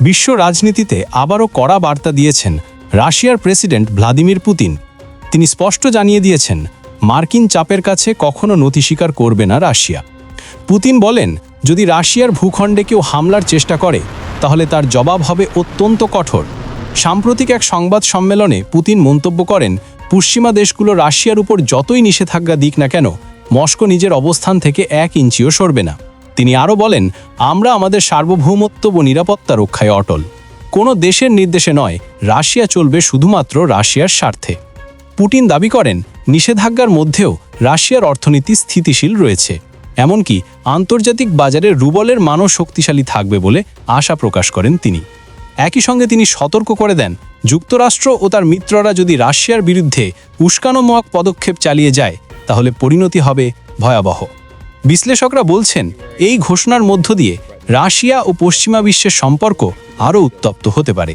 বিশ্ব রাজনীতিতে আবারও কড়া বার্তা দিয়েছেন রাশিয়ার প্রেসিডেন্ট ভ্লাদিমির পুতিন। তিনি স্পষ্ট জানিয়ে দিয়েছেন, মার্কিন চাপের কাছে কখনো নথি স্বীকার করবে না রাশিয়া। পুতিন বলেন, যদি রাশিয়ার ভূখণ্ডে কেউ হামলার চেষ্টা করে, তাহলে তার জবাব হবে অত্যন্ত কঠোর। সাম্প্রতিক এক সংবাদ সম্মেলনে পুতিন মন্তব্য করেন, পশ্চিমা দেশগুলো রাশিয়ার উপর যতই নিষেধাজ্ঞা দিক না কেন, মস্কো নিজের অবস্থান থেকে এক ইঞ্চিও সরবে না। তিনি আরও বলেন, আমরা আমাদের সার্বভৌমত্ব ও নিরাপত্তা রক্ষায় অটল। কোনো দেশের নির্দেশে নয়, রাশিয়া চলবে শুধুমাত্র রাশিয়ার স্বার্থে। পুটিন দাবি করেন, নিষেধাজ্ঞার মধ্যেও রাশিয়ার অর্থনীতি স্থিতিশীল রয়েছে। এমনকি আন্তর্জাতিক বাজারে রুবলের মানও শক্তিশালী থাকবে বলে আশা প্রকাশ করেন তিনি। একই সঙ্গে তিনি সতর্ক করে দেন, যুক্তরাষ্ট্র ও তার মিত্ররা যদি রাশিয়ার বিরুদ্ধে উস্কানোমূলক পদক্ষেপ চালিয়ে যায়, তাহলে পরিণতি হবে ভয়াবহ। বিশ্লেষকরা বলছেন এই ঘোষণার মধ্য দিয়ে রাশিয়া ও পশ্চিমা বিশ্বের সম্পর্ক আরও উত্তপ্ত হতে পারে।